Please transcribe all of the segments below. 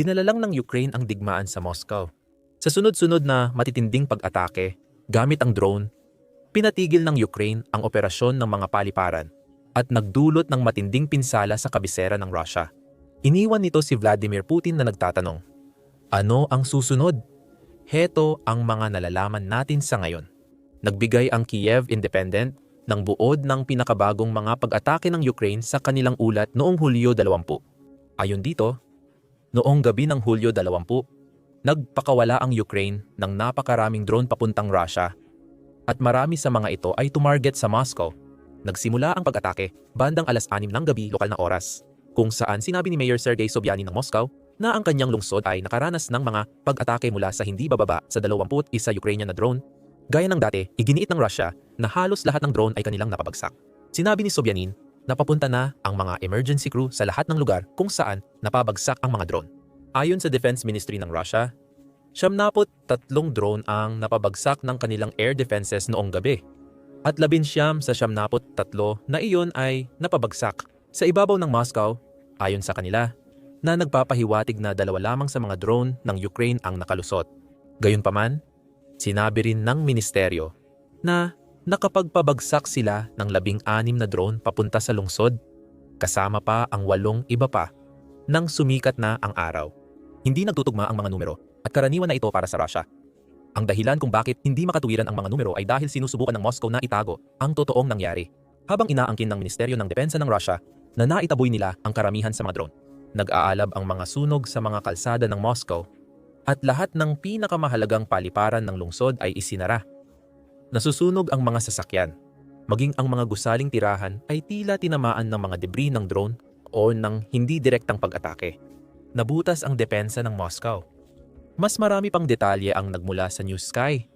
dinala lang ng Ukraine ang digmaan sa Moscow. Sa sunod-sunod na matitinding pag-atake gamit ang drone, pinatigil ng Ukraine ang operasyon ng mga paliparan at nagdulot ng matinding pinsala sa kabisera ng Russia. Iniwan nito si Vladimir Putin na nagtatanong, Ano ang susunod? Heto ang mga nalalaman natin sa ngayon. Nagbigay ang Kiev Independent ng buod ng pinakabagong mga pag-atake ng Ukraine sa kanilang ulat noong Hulyo 20. Ayon dito, noong gabi ng Hulyo 20, nagpakawala ang Ukraine ng napakaraming drone papuntang Russia at marami sa mga ito ay tumarget sa Moscow. Nagsimula ang pag-atake bandang alas 6 ng gabi lokal na oras, kung saan sinabi ni Mayor Sergei Sobyanin ng Moscow na ang kanyang lungsod ay nakaranas ng mga pag-atake mula sa hindi bababa sa 21 Ukrainian na drone. Gaya ng dati, iginiit ng Russia na halos lahat ng drone ay kanilang napabagsak. Sinabi ni Sobyanin na papunta na ang mga emergency crew sa lahat ng lugar kung saan napabagsak ang mga drone. Ayon sa Defense Ministry ng Russia, siyamnapot tatlong drone ang napabagsak ng kanilang air defenses noong gabi. At labinsyam sa siyamnapot tatlo na iyon ay napabagsak sa ibabaw ng Moscow, ayon sa kanila, na nagpapahiwatig na dalawa lamang sa mga drone ng Ukraine ang nakalusot. Gayunpaman, sinabi rin ng ministeryo na nakapagpabagsak sila ng labing anim na drone papunta sa lungsod, kasama pa ang walong iba pa nang sumikat na ang araw. Hindi nagtutugma ang mga numero at karaniwan na ito para sa Russia. Ang dahilan kung bakit hindi makatuwiran ang mga numero ay dahil sinusubukan ng Moscow na itago ang totoong nangyari. Habang inaangkin ng Ministeryo ng Depensa ng Russia na naitaboy nila ang karamihan sa mga drone. Nag-aalab ang mga sunog sa mga kalsada ng Moscow at lahat ng pinakamahalagang paliparan ng lungsod ay isinara. Nasusunog ang mga sasakyan. Maging ang mga gusaling tirahan ay tila tinamaan ng mga debris ng drone o ng hindi direktang pag-atake. Nabutas ang depensa ng Moscow. Mas marami pang detalye ang nagmula sa News Sky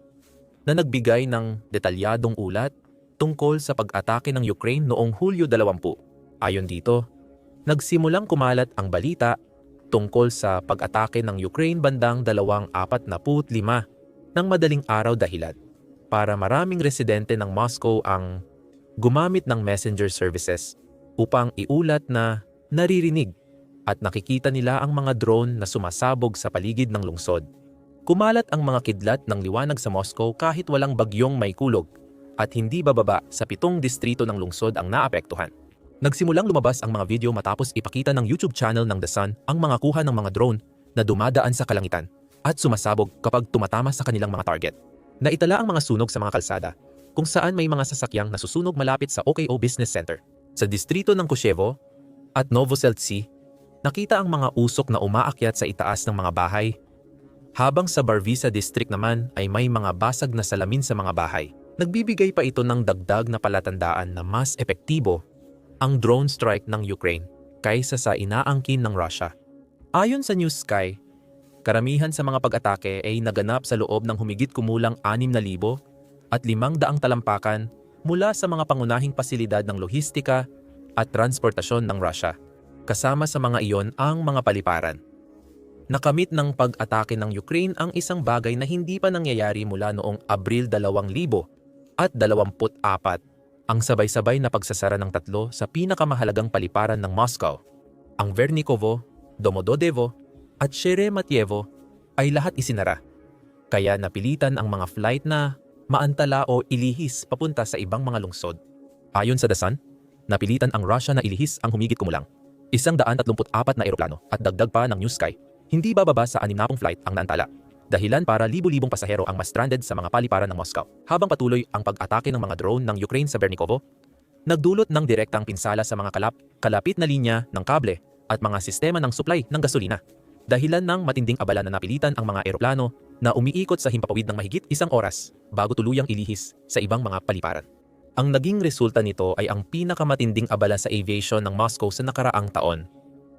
na nagbigay ng detalyadong ulat tungkol sa pag-atake ng Ukraine noong Hulyo 20. Ayon dito, nagsimulang kumalat ang balita tungkol sa pag-atake ng Ukraine bandang 245 ng madaling araw dahilan para maraming residente ng Moscow ang gumamit ng messenger services upang iulat na naririnig at nakikita nila ang mga drone na sumasabog sa paligid ng lungsod. Kumalat ang mga kidlat ng liwanag sa Moscow kahit walang bagyong may kulog at hindi bababa sa pitong distrito ng lungsod ang naapektuhan. Nagsimulang lumabas ang mga video matapos ipakita ng YouTube channel ng The Sun ang mga kuha ng mga drone na dumadaan sa kalangitan at sumasabog kapag tumatama sa kanilang mga target. Naitala ang mga sunog sa mga kalsada kung saan may mga sasakyang nasusunog malapit sa OKO Business Center. Sa distrito ng Kushevo at Novoseltsy, nakita ang mga usok na umaakyat sa itaas ng mga bahay habang sa Barvisa District naman ay may mga basag na salamin sa mga bahay. Nagbibigay pa ito ng dagdag na palatandaan na mas epektibo ang drone strike ng Ukraine kaysa sa inaangkin ng Russia. Ayon sa News Sky, karamihan sa mga pag-atake ay naganap sa loob ng humigit kumulang 6,000 at 500 talampakan mula sa mga pangunahing pasilidad ng lohistika at transportasyon ng Russia. Kasama sa mga iyon ang mga paliparan. Nakamit ng pag-atake ng Ukraine ang isang bagay na hindi pa nangyayari mula noong Abril 2000 at 24 ang sabay-sabay na pagsasara ng tatlo sa pinakamahalagang paliparan ng Moscow. Ang Vernikovo, Domododevo at Sheremetyevo ay lahat isinara. Kaya napilitan ang mga flight na maantala o ilihis papunta sa ibang mga lungsod. Ayon sa Sun, napilitan ang Russia na ilihis ang humigit kumulang. Isang daan at na eroplano at dagdag pa ng New Sky, hindi bababa sa 60 flight ang naantala. Dahilan para libu-libong pasahero ang mas stranded sa mga paliparan ng Moscow. Habang patuloy ang pag-atake ng mga drone ng Ukraine sa Vernikovo, nagdulot ng direktang pinsala sa mga kalap, kalapit na linya ng kable at mga sistema ng supply ng gasolina. Dahilan ng matinding abala na napilitan ang mga eroplano na umiikot sa himpapawid ng mahigit isang oras bago tuluyang ilihis sa ibang mga paliparan. Ang naging resulta nito ay ang pinakamatinding abala sa aviation ng Moscow sa nakaraang taon.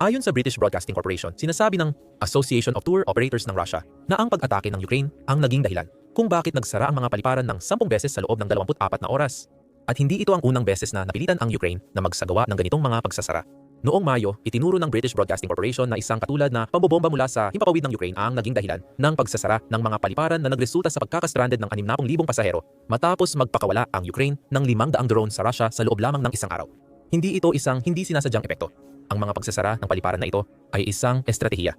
Ayon sa British Broadcasting Corporation, sinasabi ng Association of Tour Operators ng Russia na ang pag-atake ng Ukraine ang naging dahilan kung bakit nagsara ang mga paliparan ng 10 beses sa loob ng 24 na oras. At hindi ito ang unang beses na napilitan ang Ukraine na magsagawa ng ganitong mga pagsasara. Noong Mayo, itinuro ng British Broadcasting Corporation na isang katulad na pambobomba mula sa himpapawid ng Ukraine ang naging dahilan ng pagsasara ng mga paliparan na nagresulta sa pagkakastranded ng 60,000 pasahero matapos magpakawala ang Ukraine ng 500 drone sa Russia sa loob lamang ng isang araw. Hindi ito isang hindi sinasadyang epekto. Ang mga pagsasara ng paliparan na ito ay isang estratehiya.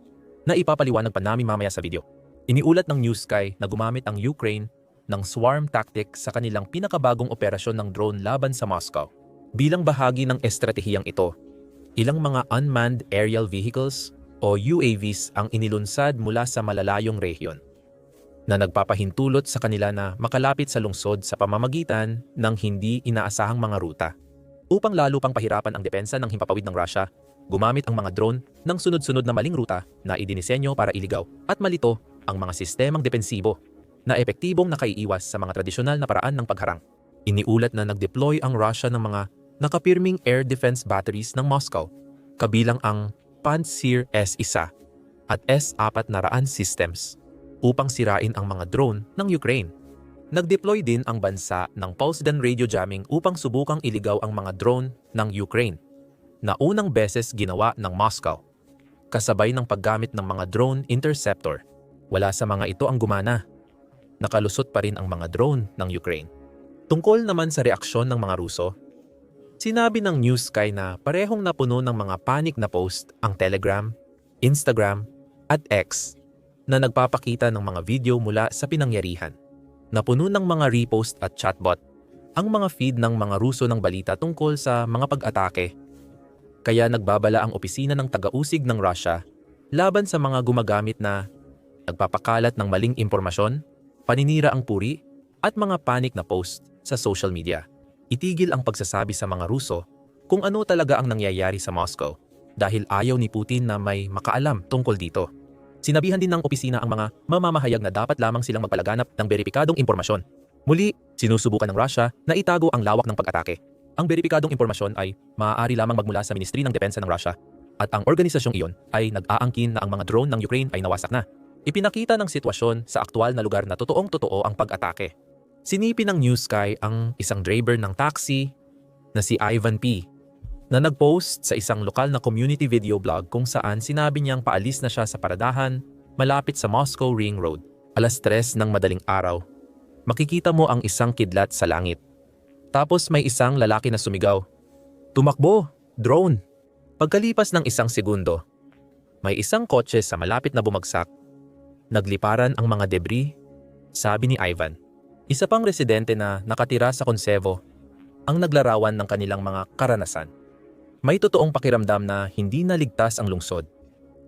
na ipapaliwanag pa namin mamaya sa video. Iniulat ng News Sky na gumamit ang Ukraine ng swarm tactic sa kanilang pinakabagong operasyon ng drone laban sa Moscow. Bilang bahagi ng estratehiyang ito, ilang mga unmanned aerial vehicles o UAVs ang inilunsad mula sa malalayong rehiyon na nagpapahintulot sa kanila na makalapit sa lungsod sa pamamagitan ng hindi inaasahang mga ruta. Upang lalo pang pahirapan ang depensa ng himpapawid ng Russia, gumamit ang mga drone ng sunod-sunod na maling ruta na idinisenyo para iligaw at malito ang mga sistemang depensibo na epektibong nakaiiwas sa mga tradisyonal na paraan ng pagharang. Iniulat na nag-deploy ang Russia ng mga nakapirming air defense batteries ng Moscow, kabilang ang Pantsir S-1 at S-400 systems upang sirain ang mga drone ng Ukraine. Nag-deploy din ang bansa ng pulse-dan radio jamming upang subukang iligaw ang mga drone ng Ukraine na unang beses ginawa ng Moscow, kasabay ng paggamit ng mga drone interceptor. Wala sa mga ito ang gumana. Nakalusot pa rin ang mga drone ng Ukraine. Tungkol naman sa reaksyon ng mga Ruso, sinabi ng News Sky na parehong napuno ng mga panic na post ang Telegram, Instagram, at X na nagpapakita ng mga video mula sa pinangyarihan. Napuno ng mga repost at chatbot ang mga feed ng mga Ruso ng balita tungkol sa mga pag-atake. Kaya nagbabala ang opisina ng taga-usig ng Russia laban sa mga gumagamit na nagpapakalat ng maling impormasyon, paninira ang puri, at mga panic na post sa social media. Itigil ang pagsasabi sa mga Ruso kung ano talaga ang nangyayari sa Moscow dahil ayaw ni Putin na may makaalam tungkol dito. Sinabihan din ng opisina ang mga mamamahayag na dapat lamang silang magpalaganap ng beripikadong impormasyon. Muli, sinusubukan ng Russia na itago ang lawak ng pag-atake. Ang beripikadong impormasyon ay maaari lamang magmula sa Ministry ng Depensa ng Russia at ang organisasyong iyon ay nag-aangkin na ang mga drone ng Ukraine ay nawasak na. Ipinakita ng sitwasyon sa aktwal na lugar na totoong totoo ang pag-atake. Sinipi ng News Sky ang isang driver ng taxi na si Ivan P. na nag-post sa isang lokal na community video blog kung saan sinabi niyang paalis na siya sa paradahan malapit sa Moscow Ring Road. Alas 3 ng madaling araw. Makikita mo ang isang kidlat sa langit. Tapos may isang lalaki na sumigaw. Tumakbo! Drone! Pagkalipas ng isang segundo, may isang kotse sa malapit na bumagsak. Nagliparan ang mga debris, sabi ni Ivan. Isa pang residente na nakatira sa konsevo ang naglarawan ng kanilang mga karanasan. May totoong pakiramdam na hindi naligtas ang lungsod.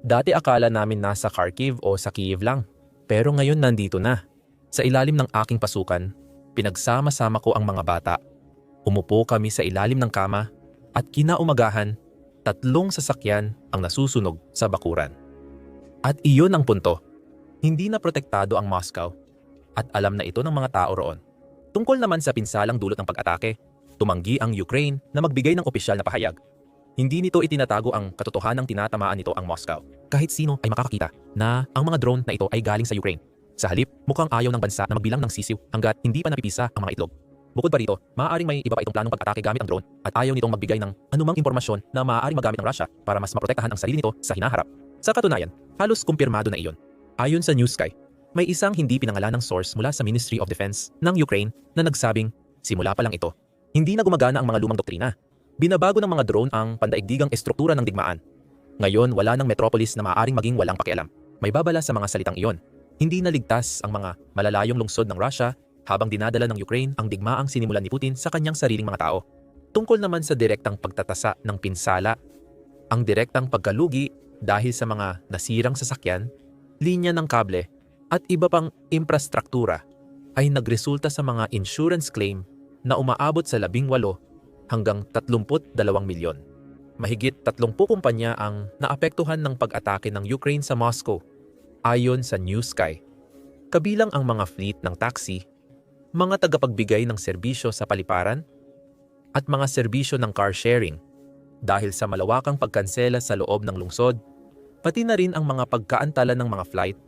Dati akala namin nasa Kharkiv o sa Kiev lang, pero ngayon nandito na. Sa ilalim ng aking pasukan, pinagsama-sama ko ang mga bata. Umupo kami sa ilalim ng kama at kinaumagahan, tatlong sasakyan ang nasusunog sa bakuran. At iyon ang punto. Hindi na protektado ang Moscow at alam na ito ng mga tao roon. Tungkol naman sa pinsalang dulot ng pag-atake, tumanggi ang Ukraine na magbigay ng opisyal na pahayag. Hindi nito itinatago ang katotohanang tinatamaan nito ang Moscow. Kahit sino ay makakakita na ang mga drone na ito ay galing sa Ukraine. Sa halip, mukhang ayaw ng bansa na magbilang ng sisiw hanggat hindi pa napipisa ang mga itlog. Bukod pa rito, maaaring may iba pa itong planong pag-atake gamit ang drone at ayaw nitong magbigay ng anumang impormasyon na maaaring magamit ng Russia para mas maprotektahan ang sarili nito sa hinaharap. Sa katunayan, halos kumpirmado na iyon. Ayon sa News Sky, may isang hindi pinangalanang source mula sa Ministry of Defense ng Ukraine na nagsabing, simula pa lang ito, hindi na gumagana ang mga lumang doktrina. Binabago ng mga drone ang pandaigdigang estruktura ng digmaan. Ngayon, wala ng metropolis na maaaring maging walang pakialam. May babala sa mga salitang iyon. Hindi naligtas ang mga malalayong lungsod ng Russia habang dinadala ng Ukraine ang digmaang sinimulan ni Putin sa kanyang sariling mga tao. Tungkol naman sa direktang pagtatasa ng pinsala, ang direktang pagkalugi dahil sa mga nasirang sasakyan, linya ng kable at iba pang infrastruktura ay nagresulta sa mga insurance claim na umaabot sa 18 hanggang 32 milyon. Mahigit 30 kumpanya ang naapektuhan ng pag-atake ng Ukraine sa Moscow ayon sa News Sky. Kabilang ang mga fleet ng taxi, mga tagapagbigay ng serbisyo sa paliparan, at mga serbisyo ng car sharing dahil sa malawakang pagkansela sa loob ng lungsod, pati na rin ang mga pagkaantala ng mga flight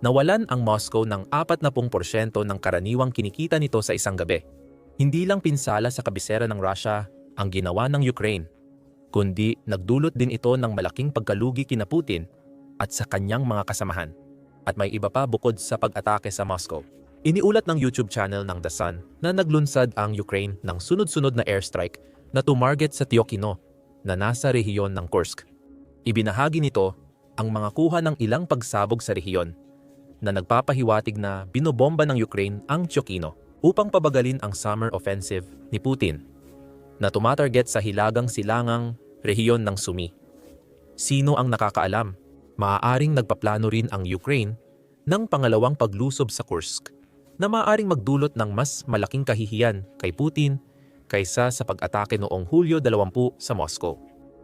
nawalan ang Moscow ng 40% ng karaniwang kinikita nito sa isang gabi. Hindi lang pinsala sa kabisera ng Russia ang ginawa ng Ukraine, kundi nagdulot din ito ng malaking pagkalugi kina Putin at sa kanyang mga kasamahan. At may iba pa bukod sa pag-atake sa Moscow. Iniulat ng YouTube channel ng The Sun na naglunsad ang Ukraine ng sunod-sunod na airstrike na tumarget sa Tiokino na nasa rehiyon ng Kursk. Ibinahagi nito ang mga kuha ng ilang pagsabog sa rehiyon na nagpapahiwatig na binobomba ng Ukraine ang Chokino upang pabagalin ang summer offensive ni Putin na tumatarget sa hilagang silangang rehiyon ng Sumi. Sino ang nakakaalam? Maaaring nagpaplano rin ang Ukraine ng pangalawang paglusob sa Kursk na maaaring magdulot ng mas malaking kahihiyan kay Putin kaysa sa pag-atake noong Hulyo 20 sa Moscow.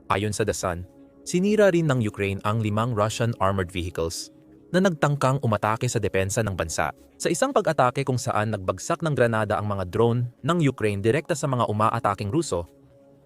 Ayon sa The Sun, sinira rin ng Ukraine ang limang Russian armored vehicles na nagtangkang umatake sa depensa ng bansa. Sa isang pag-atake kung saan nagbagsak ng granada ang mga drone ng Ukraine direkta sa mga umaataking Ruso,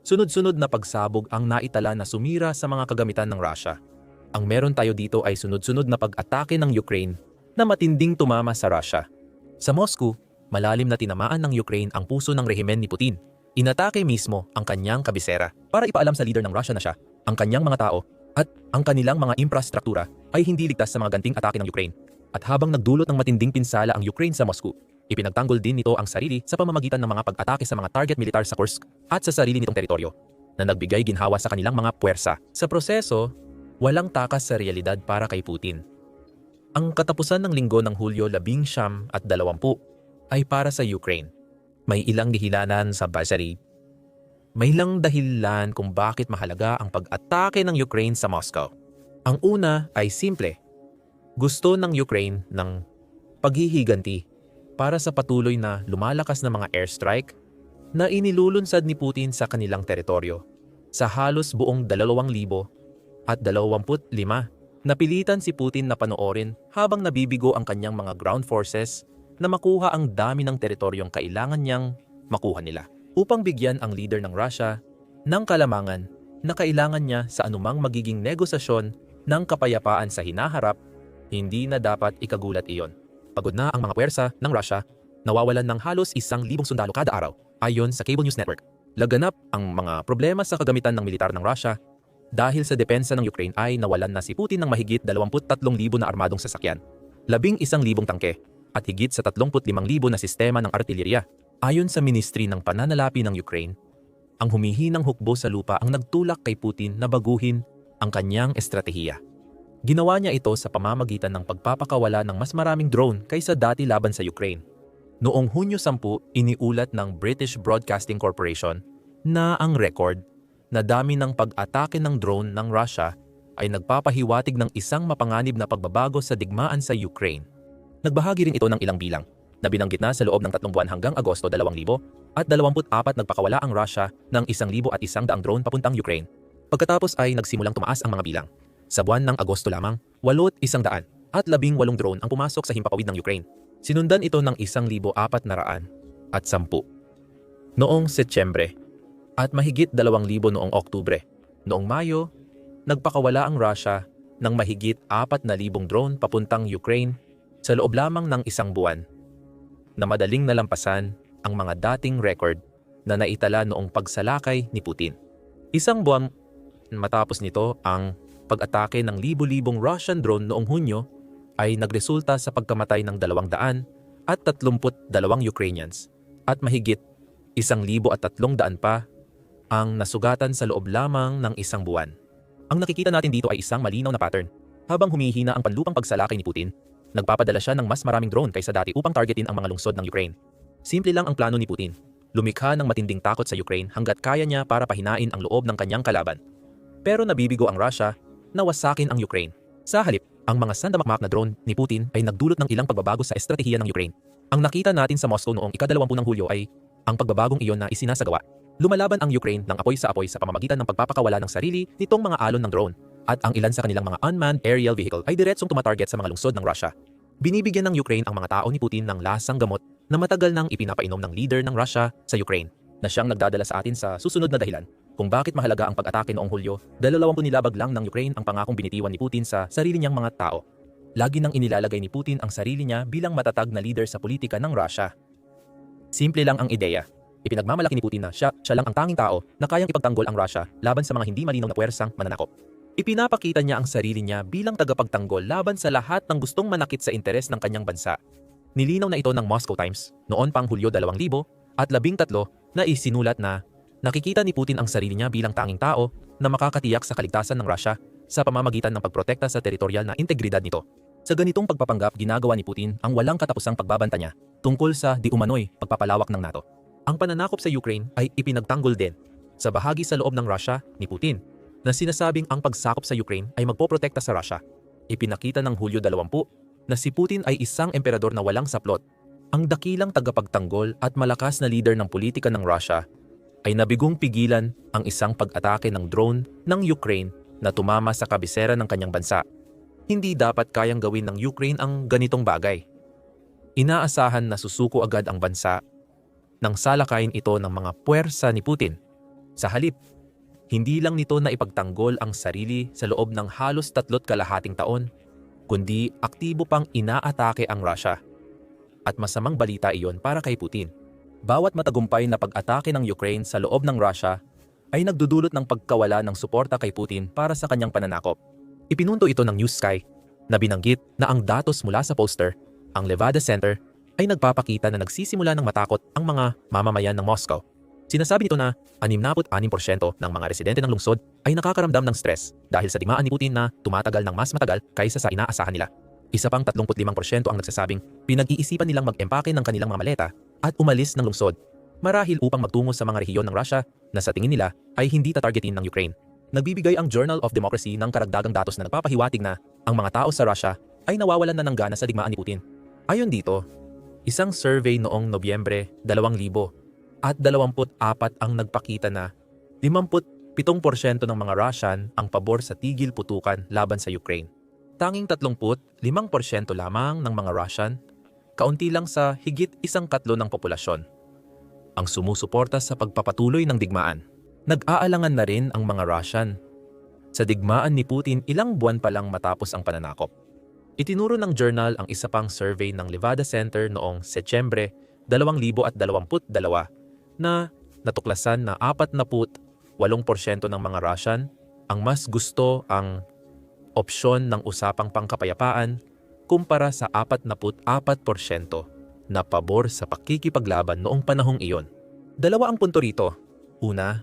sunod-sunod na pagsabog ang naitala na sumira sa mga kagamitan ng Russia. Ang meron tayo dito ay sunod-sunod na pag-atake ng Ukraine na matinding tumama sa Russia. Sa Moscow, malalim na tinamaan ng Ukraine ang puso ng rehimen ni Putin. Inatake mismo ang kanyang kabisera para ipaalam sa leader ng Russia na siya, ang kanyang mga tao at ang kanilang mga infrastruktura ay hindi ligtas sa mga ganting atake ng Ukraine. At habang nagdulot ng matinding pinsala ang Ukraine sa Moscow, ipinagtanggol din nito ang sarili sa pamamagitan ng mga pag-atake sa mga target militar sa Kursk at sa sarili nitong teritoryo na nagbigay ginhawa sa kanilang mga puwersa. Sa proseso, walang takas sa realidad para kay Putin. Ang katapusan ng linggo ng Hulyo 19 at 20 ay para sa Ukraine. May ilang gihilanan sa Basari. May ilang dahilan kung bakit mahalaga ang pag-atake ng Ukraine sa Moscow. Ang una ay simple. Gusto ng Ukraine ng paghihiganti para sa patuloy na lumalakas na mga airstrike na inilulunsad ni Putin sa kanilang teritoryo sa halos buong 2,000 at 25 napilitan si Putin na panoorin habang nabibigo ang kanyang mga ground forces na makuha ang dami ng teritoryong kailangan niyang makuha nila upang bigyan ang leader ng Russia ng kalamangan na kailangan niya sa anumang magiging negosasyon ng kapayapaan sa hinaharap, hindi na dapat ikagulat iyon. Pagod na ang mga puwersa ng Russia, nawawalan ng halos isang libong sundalo kada araw ayon sa Cable News Network. Laganap ang mga problema sa kagamitan ng militar ng Russia dahil sa depensa ng Ukraine ay nawalan na si Putin ng mahigit 23,000 na armadong sasakyan, 11,000 tangke at higit sa 35,000 na sistema ng artillerya. Ayon sa Ministry ng Pananalapi ng Ukraine, ang humihinang hukbo sa lupa ang nagtulak kay Putin na baguhin ang kanyang estratehiya. Ginawa niya ito sa pamamagitan ng pagpapakawala ng mas maraming drone kaysa dati laban sa Ukraine. Noong Hunyo 10, iniulat ng British Broadcasting Corporation na ang record na dami ng pag-atake ng drone ng Russia ay nagpapahiwatig ng isang mapanganib na pagbabago sa digmaan sa Ukraine. Nagbahagi rin ito ng ilang bilang na binanggit na sa loob ng tatlong buwan hanggang Agosto 2000 at 24 nagpakawala ang Russia ng 1,100 drone papuntang Ukraine. Pagkatapos ay nagsimulang tumaas ang mga bilang. Sa buwan ng Agosto lamang, 8 isang daan at 18 drone ang pumasok sa himpapawid ng Ukraine. Sinundan ito ng 1,400 at 10. Noong Setyembre at mahigit 2,000 noong Oktubre. Noong Mayo, nagpakawala ang Russia ng mahigit 4,000 drone papuntang Ukraine sa loob lamang ng isang buwan na madaling nalampasan ang mga dating record na naitala noong pagsalakay ni Putin. Isang buwan matapos nito ang pag-atake ng libu-libong Russian drone noong Hunyo ay nagresulta sa pagkamatay ng 200 at 32 Ukrainians at mahigit 1,300 pa ang nasugatan sa loob lamang ng isang buwan. Ang nakikita natin dito ay isang malinaw na pattern. Habang humihina ang panlupang pagsalakay ni Putin, Nagpapadala siya ng mas maraming drone kaysa dati upang targetin ang mga lungsod ng Ukraine. Simple lang ang plano ni Putin. Lumikha ng matinding takot sa Ukraine hanggat kaya niya para pahinain ang loob ng kanyang kalaban. Pero nabibigo ang Russia na wasakin ang Ukraine. Sa halip, ang mga sandamakmak na drone ni Putin ay nagdulot ng ilang pagbabago sa estratehiya ng Ukraine. Ang nakita natin sa Moscow noong ikadalawampu ng Hulyo ay ang pagbabagong iyon na isinasagawa. Lumalaban ang Ukraine ng apoy sa apoy sa pamamagitan ng pagpapakawala ng sarili nitong mga alon ng drone at ang ilan sa kanilang mga unmanned aerial vehicle ay diretsong tumatarget sa mga lungsod ng Russia. Binibigyan ng Ukraine ang mga tao ni Putin ng lasang gamot na matagal nang ipinapainom ng leader ng Russia sa Ukraine na siyang nagdadala sa atin sa susunod na dahilan kung bakit mahalaga ang pag-atake noong Hulyo, dalawampu nilabag lang ng Ukraine ang pangakong binitiwan ni Putin sa sarili niyang mga tao. Lagi nang inilalagay ni Putin ang sarili niya bilang matatag na leader sa politika ng Russia. Simple lang ang ideya. Ipinagmamalaki ni Putin na siya, siya lang ang tanging tao na kayang ipagtanggol ang Russia laban sa mga hindi malinaw na puwersang mananakop. Ipinapakita niya ang sarili niya bilang tagapagtanggol laban sa lahat ng gustong manakit sa interes ng kanyang bansa. Nilinaw na ito ng Moscow Times noon pang Hulyo 2000 at 13 na isinulat na nakikita ni Putin ang sarili niya bilang tanging tao na makakatiyak sa kaligtasan ng Russia sa pamamagitan ng pagprotekta sa teritorial na integridad nito. Sa ganitong pagpapanggap, ginagawa ni Putin ang walang katapusang pagbabanta niya tungkol sa di umano'y pagpapalawak ng NATO. Ang pananakop sa Ukraine ay ipinagtanggol din sa bahagi sa loob ng Russia ni Putin na sinasabing ang pagsakop sa Ukraine ay magpoprotekta sa Russia. Ipinakita ng Hulyo 20 na si Putin ay isang emperador na walang saplot. Ang dakilang tagapagtanggol at malakas na leader ng politika ng Russia ay nabigong pigilan ang isang pag-atake ng drone ng Ukraine na tumama sa kabisera ng kanyang bansa. Hindi dapat kayang gawin ng Ukraine ang ganitong bagay. Inaasahan na susuko agad ang bansa nang salakayin ito ng mga puwersa ni Putin. Sa halip, hindi lang nito na ipagtanggol ang sarili sa loob ng halos tatlot kalahating taon, kundi aktibo pang inaatake ang Russia. At masamang balita iyon para kay Putin. Bawat matagumpay na pag-atake ng Ukraine sa loob ng Russia ay nagdudulot ng pagkawala ng suporta kay Putin para sa kanyang pananakop. Ipinunto ito ng News Sky na binanggit na ang datos mula sa poster, ang Levada Center, ay nagpapakita na nagsisimula ng matakot ang mga mamamayan ng Moscow. Sinasabi nito na 66% ng mga residente ng lungsod ay nakakaramdam ng stress dahil sa digmaan ni Putin na tumatagal ng mas matagal kaysa sa inaasahan nila. Isa pang 35% ang nagsasabing pinag-iisipan nilang mag-empake ng kanilang mga maleta at umalis ng lungsod marahil upang magtungo sa mga rehiyon ng Russia na sa tingin nila ay hindi tatargetin ng Ukraine. Nagbibigay ang Journal of Democracy ng karagdagang datos na nagpapahiwatig na ang mga tao sa Russia ay nawawalan na ng gana sa digmaan ni Putin. Ayon dito, isang survey noong Nobyembre 2000 at 24 ang nagpakita na 57% ng mga Russian ang pabor sa tigil putukan laban sa Ukraine. Tanging 35% lamang ng mga Russian, kaunti lang sa higit isang katlo ng populasyon, ang sumusuporta sa pagpapatuloy ng digmaan. Nag-aalangan na rin ang mga Russian. Sa digmaan ni Putin ilang buwan pa lang matapos ang pananakop. Itinuro ng journal ang isa pang survey ng Levada Center noong Setyembre 2022 na natuklasan na 48% ng mga Russian ang mas gusto ang opsyon ng usapang pangkapayapaan kumpara sa 44% na pabor sa pakikipaglaban noong panahong iyon. Dalawa ang punto rito. Una,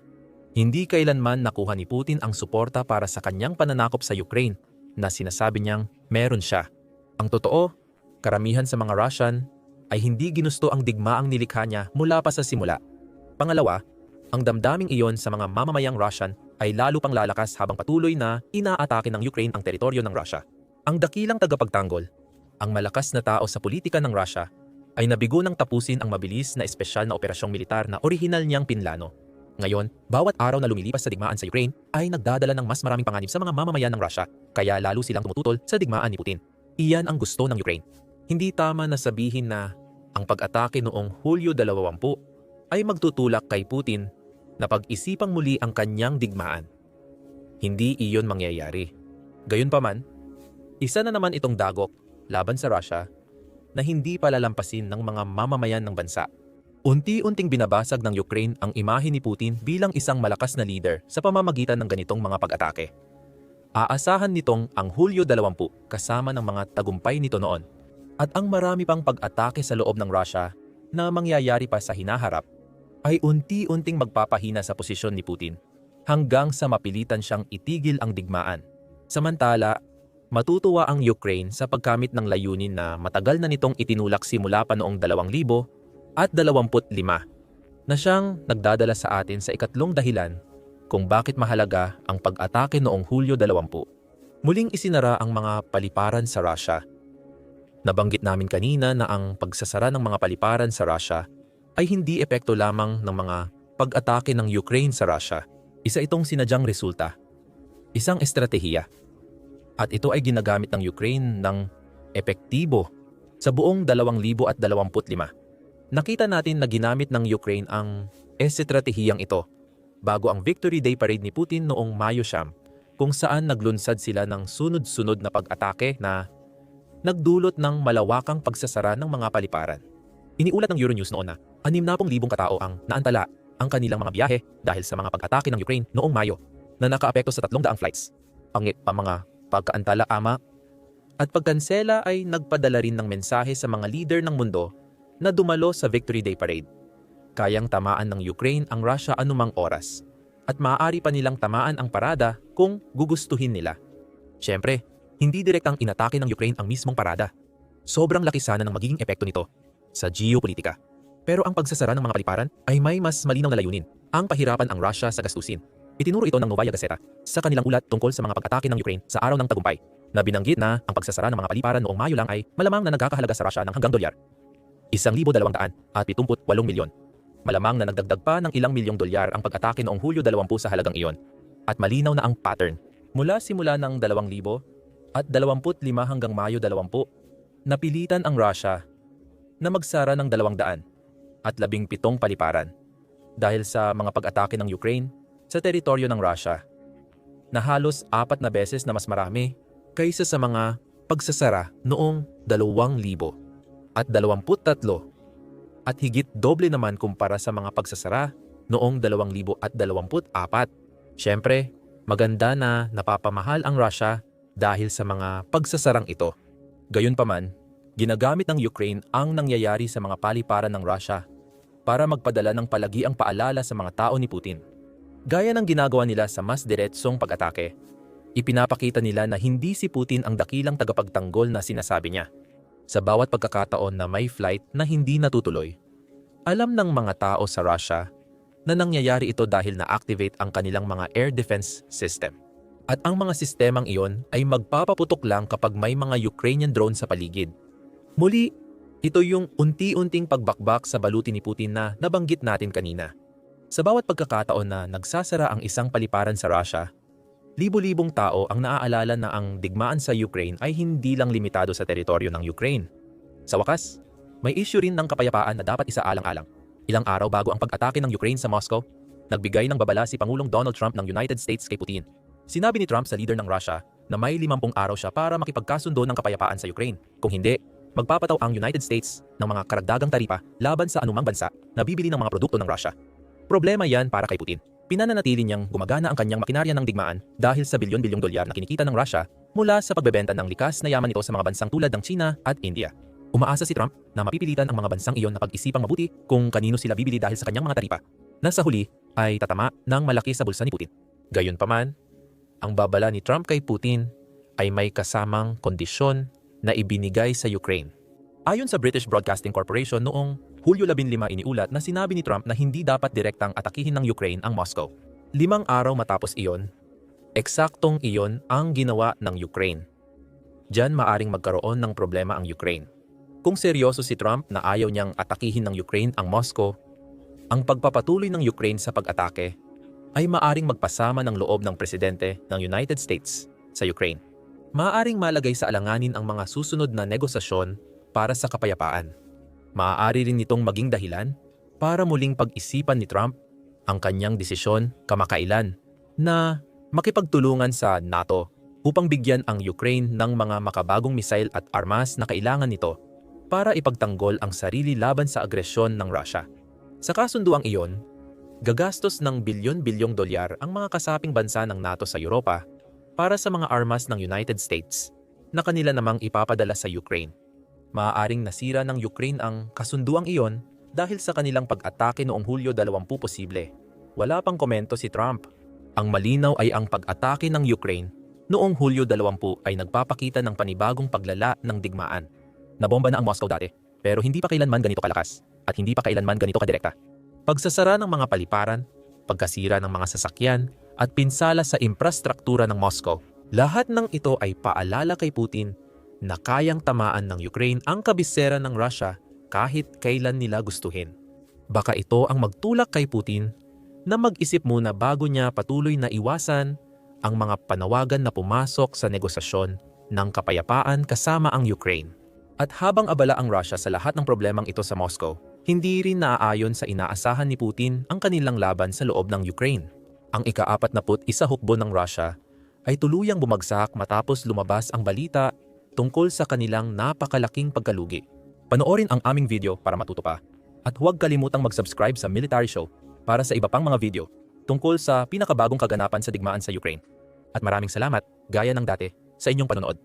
hindi kailanman nakuha ni Putin ang suporta para sa kanyang pananakop sa Ukraine na sinasabi niyang meron siya. Ang totoo, karamihan sa mga Russian ay hindi ginusto ang digmaang nilikha niya mula pa sa simula. Pangalawa, ang damdaming iyon sa mga mamamayang Russian ay lalo pang lalakas habang patuloy na inaatake ng Ukraine ang teritoryo ng Russia. Ang dakilang tagapagtanggol, ang malakas na tao sa politika ng Russia, ay nabigo ng tapusin ang mabilis na espesyal na operasyong militar na orihinal niyang pinlano. Ngayon, bawat araw na lumilipas sa digmaan sa Ukraine ay nagdadala ng mas maraming panganib sa mga mamamayan ng Russia, kaya lalo silang tumututol sa digmaan ni Putin. Iyan ang gusto ng Ukraine. Hindi tama na sabihin na ang pag-atake noong Hulyo 20 ay magtutulak kay Putin na pag-isipang muli ang kanyang digmaan. Hindi iyon mangyayari. Gayunpaman, isa na naman itong dagok laban sa Russia na hindi palalampasin ng mga mamamayan ng bansa. Unti-unting binabasag ng Ukraine ang imahe ni Putin bilang isang malakas na leader sa pamamagitan ng ganitong mga pag-atake. Aasahan nitong ang Hulyo 20 kasama ng mga tagumpay nito noon at ang marami pang pag-atake sa loob ng Russia na mangyayari pa sa hinaharap ay unti-unting magpapahina sa posisyon ni Putin hanggang sa mapilitan siyang itigil ang digmaan. Samantala, matutuwa ang Ukraine sa pagkamit ng layunin na matagal na nitong itinulak simula pa noong 2000 at 25 na siyang nagdadala sa atin sa ikatlong dahilan kung bakit mahalaga ang pag-atake noong Hulyo 20. Muling isinara ang mga paliparan sa Russia. Nabanggit namin kanina na ang pagsasara ng mga paliparan sa Russia ay hindi epekto lamang ng mga pag-atake ng Ukraine sa Russia. Isa itong sinadyang resulta. Isang estratehiya. At ito ay ginagamit ng Ukraine ng epektibo sa buong 2025. Nakita natin na ginamit ng Ukraine ang estratehiyang ito bago ang Victory Day Parade ni Putin noong Mayo siyam kung saan naglunsad sila ng sunod-sunod na pag-atake na nagdulot ng malawakang pagsasara ng mga paliparan. Iniulat ng Euronews noon na 60,000 katao ang naantala ang kanilang mga biyahe dahil sa mga pag-atake ng Ukraine noong Mayo na nakaapekto sa 300 flights. Pangit pa mga pagkaantala ama at pagkansela ay nagpadala rin ng mensahe sa mga leader ng mundo na dumalo sa Victory Day Parade. Kayang tamaan ng Ukraine ang Russia anumang oras at maaari pa nilang tamaan ang parada kung gugustuhin nila. Siyempre, hindi direktang inatake ng Ukraine ang mismong parada. Sobrang laki sana ng magiging epekto nito sa geopolitika. Pero ang pagsasara ng mga paliparan ay may mas malinaw na layunin, ang pahirapan ang Russia sa gastusin. Itinuro ito ng Novaya Gazeta sa kanilang ulat tungkol sa mga pag-atake ng Ukraine sa araw ng tagumpay, na binanggit na ang pagsasara ng mga paliparan noong Mayo lang ay malamang na nagkakahalaga sa Russia ng hanggang dolyar. Isang libo dalawang daan at 78 milyon. Malamang na nagdagdag pa ng ilang milyong dolyar ang pag-atake noong Hulyo 20 sa halagang iyon. At malinaw na ang pattern. Mula simula ng 2,000 at 25 hanggang Mayo 20, napilitan ang Russia na magsara ng 200 at 17 paliparan dahil sa mga pag-atake ng Ukraine sa teritoryo ng Russia na halos apat na beses na mas marami kaysa sa mga pagsasara noong 2,000 at 23 at higit doble naman kumpara sa mga pagsasara noong 2024. Siyempre, maganda na napapamahal ang Russia dahil sa mga pagsasarang ito. Gayunpaman, ginagamit ng Ukraine ang nangyayari sa mga paliparan ng Russia para magpadala ng palagiang paalala sa mga tao ni Putin. Gaya ng ginagawa nila sa mas diretsong pag-atake, ipinapakita nila na hindi si Putin ang dakilang tagapagtanggol na sinasabi niya. Sa bawat pagkakataon na may flight na hindi natutuloy, alam ng mga tao sa Russia na nangyayari ito dahil na-activate ang kanilang mga air defense system. At ang mga sistemang iyon ay magpapaputok lang kapag may mga Ukrainian drone sa paligid. Muli, ito yung unti-unting pagbakbak sa baluti ni Putin na nabanggit natin kanina. Sa bawat pagkakataon na nagsasara ang isang paliparan sa Russia, libo-libong tao ang naaalala na ang digmaan sa Ukraine ay hindi lang limitado sa teritoryo ng Ukraine. Sa wakas, may issue rin ng kapayapaan na dapat isaalang-alang. Ilang araw bago ang pag-atake ng Ukraine sa Moscow, nagbigay ng babala si Pangulong Donald Trump ng United States kay Putin. Sinabi ni Trump sa leader ng Russia na may 50 araw siya para makipagkasundo ng kapayapaan sa Ukraine. Kung hindi, magpapataw ang United States ng mga karagdagang taripa laban sa anumang bansa na bibili ng mga produkto ng Russia. Problema yan para kay Putin. Pinananatili niyang gumagana ang kanyang makinarya ng digmaan dahil sa bilyon-bilyong dolyar na kinikita ng Russia mula sa pagbebenta ng likas na yaman nito sa mga bansang tulad ng China at India. Umaasa si Trump na mapipilitan ang mga bansang iyon na pag-isipang mabuti kung kanino sila bibili dahil sa kanyang mga taripa, na sa huli ay tatama ng malaki sa bulsa ni Putin. Gayunpaman, ang babala ni Trump kay Putin ay may kasamang kondisyon na ibinigay sa Ukraine. Ayon sa British Broadcasting Corporation noong Hulyo 15 iniulat na sinabi ni Trump na hindi dapat direktang atakihin ng Ukraine ang Moscow. Limang araw matapos iyon, eksaktong iyon ang ginawa ng Ukraine. Diyan maaring magkaroon ng problema ang Ukraine. Kung seryoso si Trump na ayaw niyang atakihin ng Ukraine ang Moscow, ang pagpapatuloy ng Ukraine sa pag-atake ay maaring magpasama ng loob ng presidente ng United States sa Ukraine. Maaring malagay sa alanganin ang mga susunod na negosasyon para sa kapayapaan. Maaari rin itong maging dahilan para muling pag-isipan ni Trump ang kanyang desisyon kamakailan na makipagtulungan sa NATO upang bigyan ang Ukraine ng mga makabagong misail at armas na kailangan nito para ipagtanggol ang sarili laban sa agresyon ng Russia. Sa kasunduang iyon, gagastos ng bilyon-bilyong dolyar ang mga kasaping bansa ng NATO sa Europa para sa mga armas ng United States na kanila namang ipapadala sa Ukraine. Maaaring nasira ng Ukraine ang kasunduang iyon dahil sa kanilang pag-atake noong Hulyo 20 posible. Wala pang komento si Trump. Ang malinaw ay ang pag-atake ng Ukraine noong Hulyo 20 ay nagpapakita ng panibagong paglala ng digmaan. Nabomba na ang Moscow dati, pero hindi pa kailanman ganito kalakas at hindi pa kailanman ganito kadirekta. Pagsasara ng mga paliparan, pagkasira ng mga sasakyan, at pinsala sa infrastruktura ng Moscow, lahat ng ito ay paalala kay Putin na kayang tamaan ng Ukraine ang kabisera ng Russia kahit kailan nila gustuhin. Baka ito ang magtulak kay Putin na mag-isip muna bago niya patuloy na iwasan ang mga panawagan na pumasok sa negosasyon ng kapayapaan kasama ang Ukraine. At habang abala ang Russia sa lahat ng problemang ito sa Moscow, hindi rin naaayon sa inaasahan ni Putin ang kanilang laban sa loob ng Ukraine. Ang ika-apat na put isa hukbo ng Russia ay tuluyang bumagsak matapos lumabas ang balita tungkol sa kanilang napakalaking pagkalugi. Panoorin ang aming video para matuto pa. At huwag kalimutang mag-subscribe sa Military Show para sa iba pang mga video tungkol sa pinakabagong kaganapan sa digmaan sa Ukraine. At maraming salamat, gaya ng dati, sa inyong panonood.